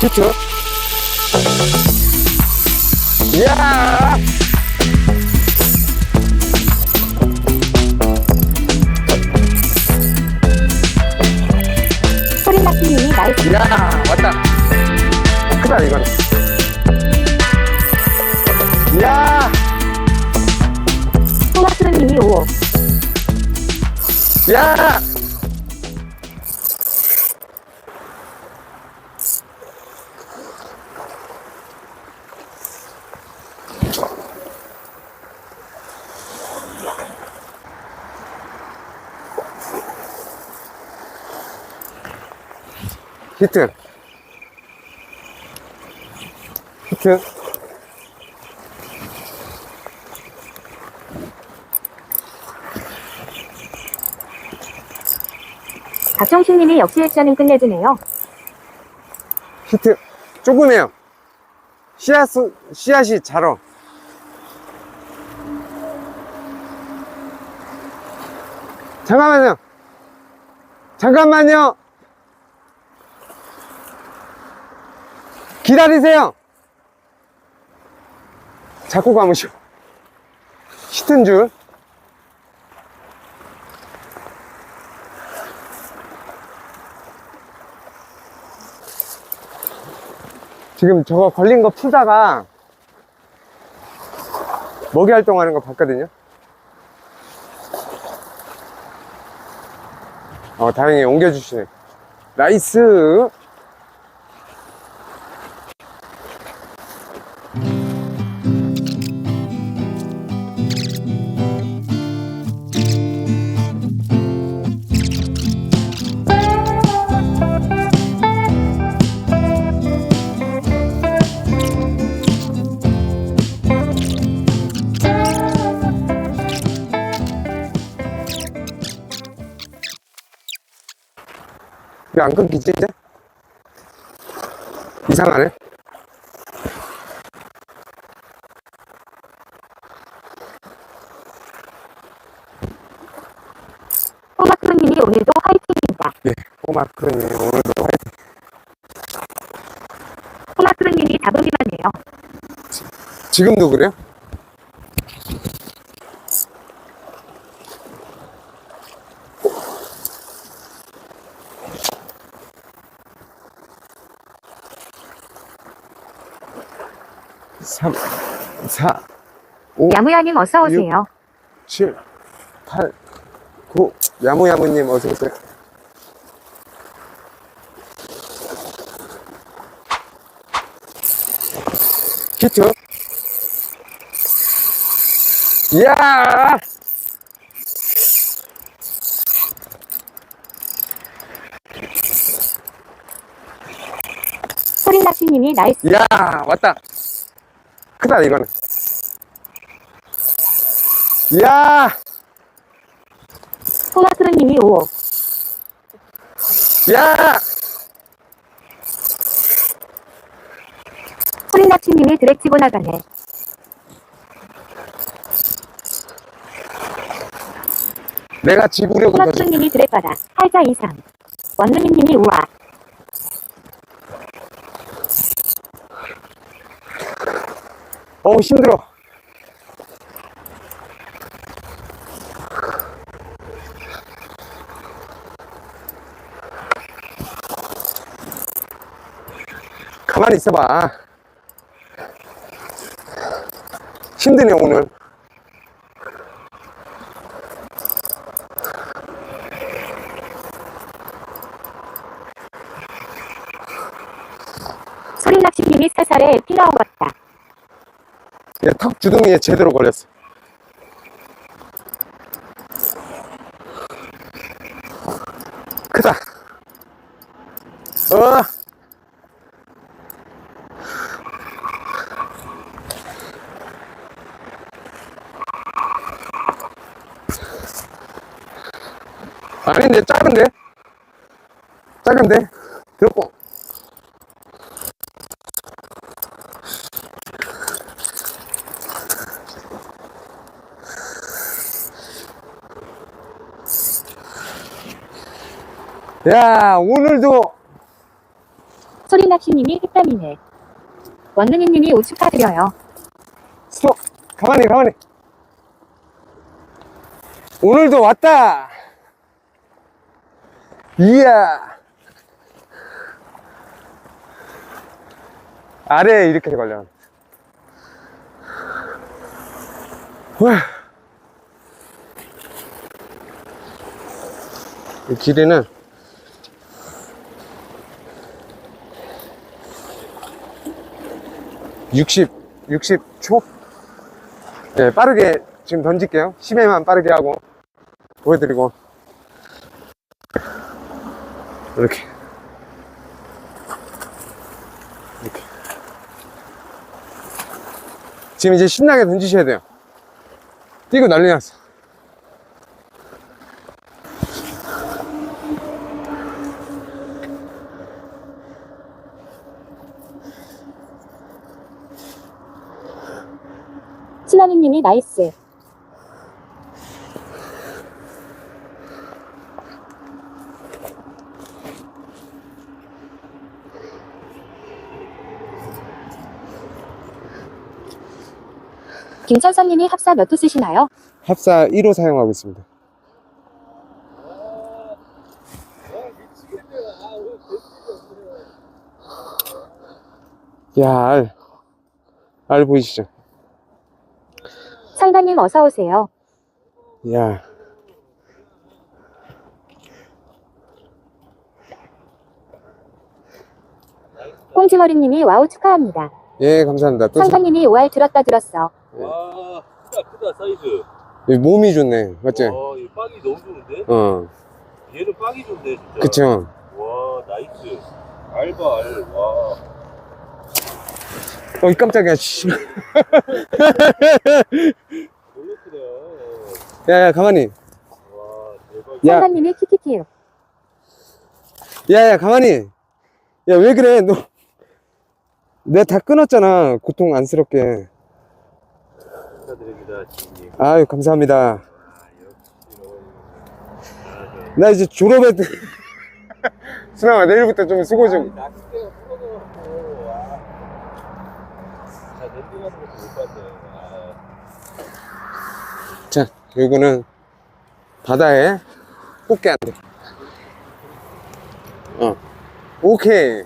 히트. 이야! 소리낚시님이 나이스 이야! 왔다. 크다, 이건. 이야! 소라스님이 5 야! 히트. 히트. 박정신님이 역시 액션은 끝내주네요 히트. 조금해요. 씨앗, 씨앗이 자라. 잠깐만요. 잠깐만요. 기다리세요. 자꾸 감으시오. 히트인 줄. 지금 저거 걸린 거 풀다가 먹이 활동하는 거 봤거든요. 어, 다행히 옮겨주시네. 나이스! 왜 안 끊기지, 이제? 이상하네. 소라스님이 오늘도 화이팅입니다 예, 꼬마크님, 오늘도 화이팅. 소라스님이 잡음이 많네요 지금도 그래요? 삼, 사, 오, 야무야님 어서 오세요 7, 8, 9. 야무야무님 어서 오세요. 히트. 이야! 소리낚시님이 나이스 이야! 왔다! 크다, 이거는. 이야! 소라스님이 5 야! 소리낚시님이 드랙 치고 나가네 내가 좋- 소라스님이 드랙 받아 8자 이상 원누님이 우와 어우, 힘들어. 가만히 있어봐. 힘드네, 오늘. 소리낚시님이 살살에 피 나온 것 턱 주둥이에 제대로 걸렸어. 크다. 어. 아닌데, 작은데? 작은데? 들고. 야, 오늘도 소리납시님이 흑담이네. 원능이님이 오 축하드려요. 스톱! 가만히, 가만히. 오늘도 왔다! 이야! 아래에 이렇게 걸려. 와. 이 길이는 육십, 육십 초? 네, 빠르게 지금 던질게요. 10회만 빠르게 하고 보여드리고 이렇게 이렇게 지금 이제 신나게 던지셔야 돼요. 뛰고 난리 났어. 신라님님이 나이스. 김천선님이 합사 몇 호 쓰시나요? 합사 1호 사용하고 있습니다. 야, 알. 알 보이시죠? 상가님 어서 오세요. 야. 꽁지머리님이 와우 축하합니다. 예, 감사합니다. 또 사- 상가님이 5알 들었다 들었어. 와, 크다, 크다, 사이즈. 이 몸이 좋네. 맞지? 와, 이 빵이 너무 좋은데? 어, 얘는 빵이 좋은데, 진짜. 그쵸. 와, 나이스. 알바, 알, 와. 어, 이 깜짝이야. 씨. 너무 크네. 야, 야, 가만히. 와, 대박. 야, 상가님이 키키키. 야, 야, 가만히. 야, 왜 그래? 너. 내가 다 끊었잖아. 고통 안쓰럽게. 축하드립니다, 지인님. 아유, 감사합니다. 아. 나 이제 졸업해. 수남아, 내일부터 좀 수고 좀. 낚싯대가 부러져갖고, 와. 아, 자, 요거는 바다에 꽃게 안 돼. 어. 오케이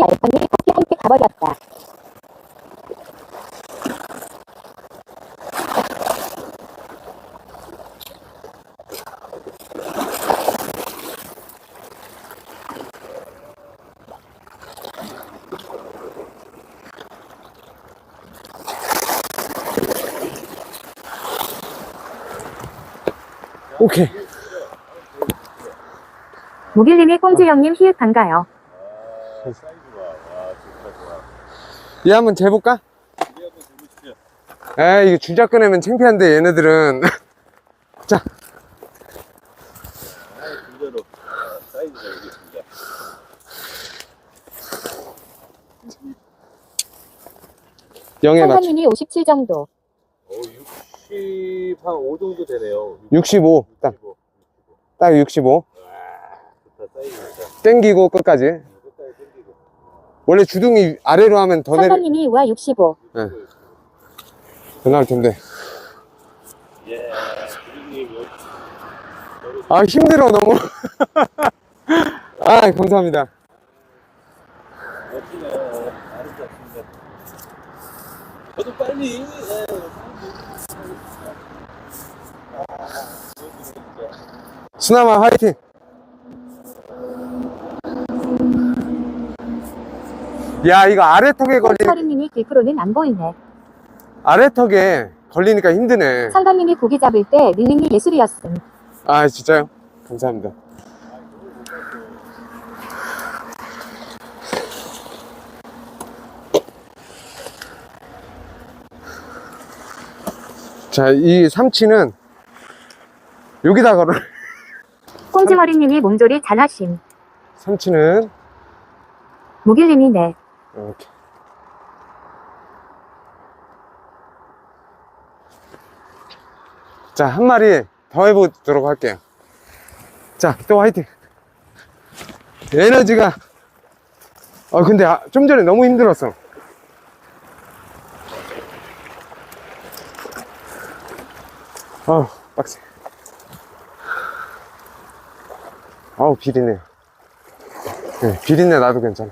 알파님 커피 함께 가버렸다. 오케이. 무길님이 꽁지 형님 히읗 반가요. 얘 한번 재볼까? 아, 이거 주자 꺼내면 창피한데, 얘네들은. 자. 영에 맞춰. 상가님이 57 정도. 어, 60, 한5 정도 되네요. 65. 딱, 65. 65. 딱 65. 와, 좋다, 사이즈 좋다. 땡기고 끝까지. 끝까지 당기고. 원래 주둥이 아래로 하면 더 내려, 상가님이 우와 65. 더 나올 텐데. 예, 주인님 여기. 아, 힘들어, 너무. 아, 감사합니다. 멋지네. 아름답습니다. 저도 빨리. 예, 수남아, 화이팅! 야, 이거 아래 턱에 걸린, 꽁지머리님이 길프로는 안 보이네. 아래 턱에 걸리니까 힘드네. 상관님이 고기 잡을 때 릴링이 예술이었음. 아, 진짜요? 감사합니다. 자, 이 삼치는 여기다 걸어. 꽁지머리님이 몸조리 잘하심. 삼치는 무길님이 넷. 이렇게. 자, 한 마리 더 해보도록 할게요. 자, 또 화이팅. 에너지가. 어, 근데 아, 좀 전에 너무 힘들었어. 어우, 빡세. 어우, 비리네. 네, 비린내 나도 괜찮아.